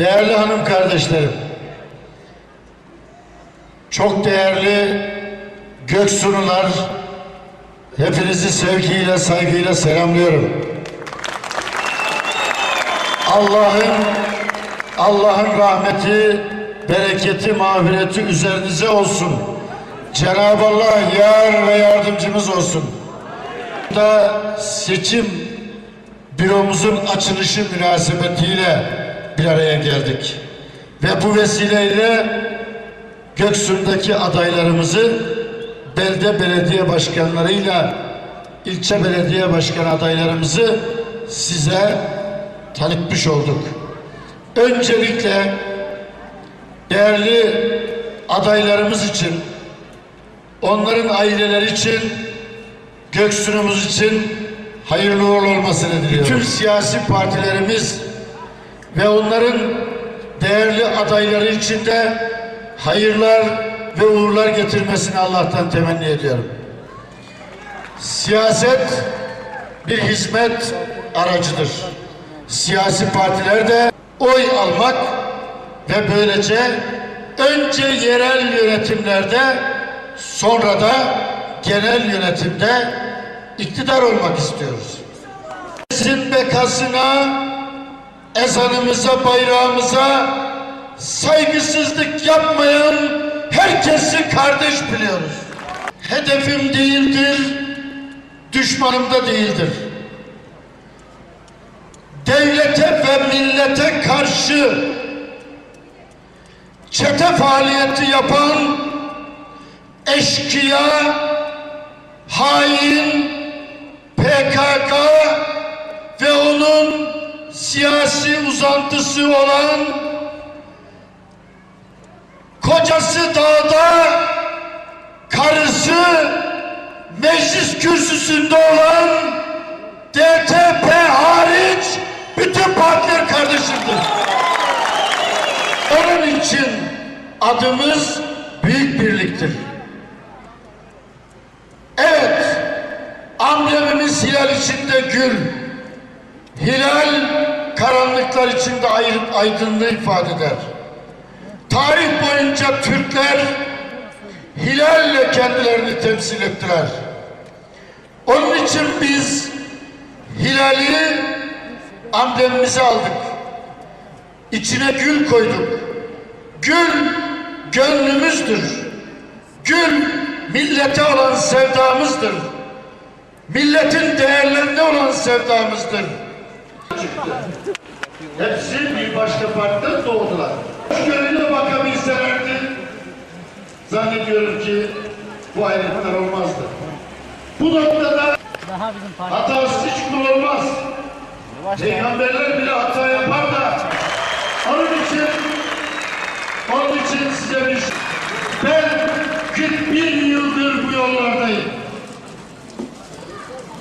Değerli hanım kardeşlerim, çok değerli Göksunular, hepinizi sevgiyle, saygıyla selamlıyorum. Allah'ın Allah'ın rahmeti, bereketi, mağfireti üzerinize olsun. Cenab-ı Allah yar ve yardımcımız olsun. Da seçim büromuzun açılışı münasebetiyle bir araya geldik. Ve bu vesileyle Göksu'ndaki adaylarımızı belde belediye başkanlarıyla ilçe belediye başkan adaylarımızı size tanıtmış olduk. Öncelikle değerli adaylarımız için, onların aileleri için, Göksu'numuz için hayırlı uğurlu olmasını diliyorum. Bütün siyasi partilerimiz ve onların değerli adayları için de hayırlar ve uğurlar getirmesini Allah'tan temenni ediyorum. Siyaset bir hizmet aracıdır. Siyasi partiler de oy almak ve böylece önce yerel yönetimlerde sonra da genel yönetimde iktidar olmak istiyoruz. Sizin bekasına, ezanımıza, bayrağımıza saygısızlık yapmayan herkesi kardeş biliyoruz. Hedefim değildir, düşmanım da değildir. Devlete ve millete karşı çete faaliyeti yapan eşkıya, hain, PKK ve onun siyasi uzantısı olan kocası dağda, karısı meclis kürsüsünde olan DTP hariç bütün partiler kardeşimdir. Onun için adımız Büyük Birlik'tir. Evet, amblemimiz hilal içinde gül. Hilal karanlıklar içinde aydınlığı ifade eder. Tarih boyunca Türkler hilalle kendilerini temsil ettiler. Onun için biz hilali amblemimize aldık. İçine gül koyduk. Gül gönlümüzdür. Gül millete olan sevdamızdır. Milletin değerlerine olan sevdamızdır. Hepsi bir başka partiden doğdular. Gönlüne bakabilselerdi zannediyorum ki bu ayrılıklar olmazdı. Bu noktada hatasız hiç kul olmaz. Peygamberler bile hata yapar da onun için onun için size bir şey- ben 41 yıldır bu yollardayım.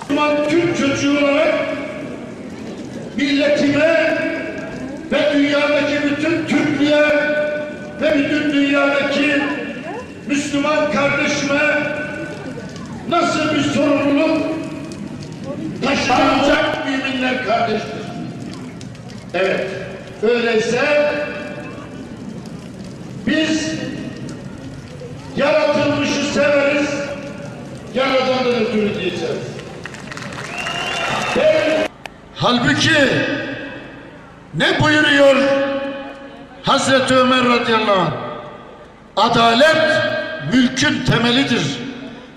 Müslüman Türk çocuğu olarak milletime ve dünyadaki bütün Türklüğe ve bütün dünyadaki Müslüman kardeşime nasıl bir sorumluluk taşınacak müminler kardeştir. Evet, öyleyse biz yaratılmışı severiz, yaradandan ötürü diyeceğiz. Ben- Halbuki ne buyuruyor Hazreti Ömer radıyallahu anh? Adalet mülkün temelidir.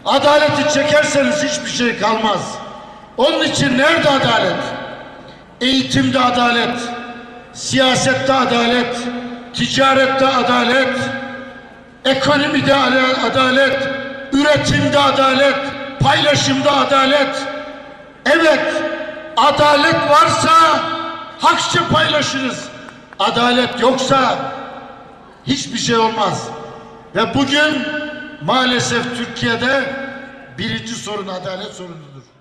Adaleti çekerseniz hiçbir şey kalmaz. Onun için nerede adalet? Eğitimde adalet, siyasette adalet, ticarette adalet, ekonomide adalet, üretimde adalet, paylaşımda adalet. Evet, adalet varsa hakça paylaşırız. Adalet yoksa hiçbir şey olmaz. Ve bugün maalesef Türkiye'de birinci sorun adalet sorunudur.